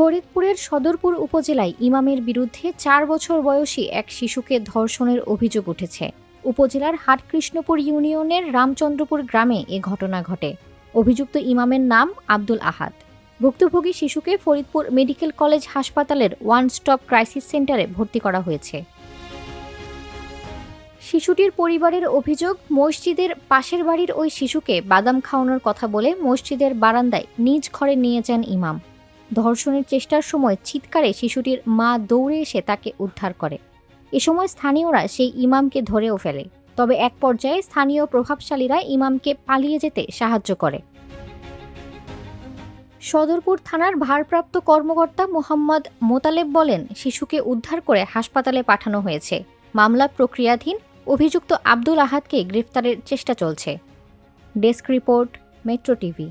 ফরিদপুরের সদরপুর উপজেলায় ইমামের বিরুদ্ধে চার বছর বয়সী এক শিশুকে ধর্ষণের অভিযোগ উঠেছে। উপজেলার হাটকৃষ্ণপুর ইউনিয়নের রামচন্দ্রপুর গ্রামে এ ঘটনা ঘটে। অভিযুক্ত ইমামের নাম আব্দুল আহাদ। ভুক্তভোগী শিশুকে ফরিদপুর মেডিকেল কলেজ হাসপাতালের ওয়ান স্টপ ক্রাইসিস সেন্টারে ভর্তি করা হয়েছে। শিশুটির পরিবারের অভিযোগ, মসজিদের পাশের বাড়ির ওই শিশুকে বাদাম খাওয়ানোর কথা বলে মসজিদের বারান্দায় নিজ ঘরে নিয়ে যান ইমাম। ধর্ষণের চেষ্টার সময় চিৎকারে শিশুটির মা দৌড়ে এসে তাকে উদ্ধার করে। এ সময় স্থানীয়রা সেই ইমামকে ধরেও ফেলে। তবে এক পর্যায়ে স্থানীয় প্রভাবশালীরা ইমামকে পালিয়ে যেতে সাহায্য করে। সদরপুর থানার ভারপ্রাপ্ত কর্মকর্তা মোহাম্মদ মোতালেব বলেন, শিশুকে উদ্ধার করে হাসপাতালে পাঠানো হয়েছে। মামলা প্রক্রিয়াধীন, অভিযুক্ত আব্দুল আহাদকে গ্রেফতারের চেষ্টা চলছে। Desk report, metro TV.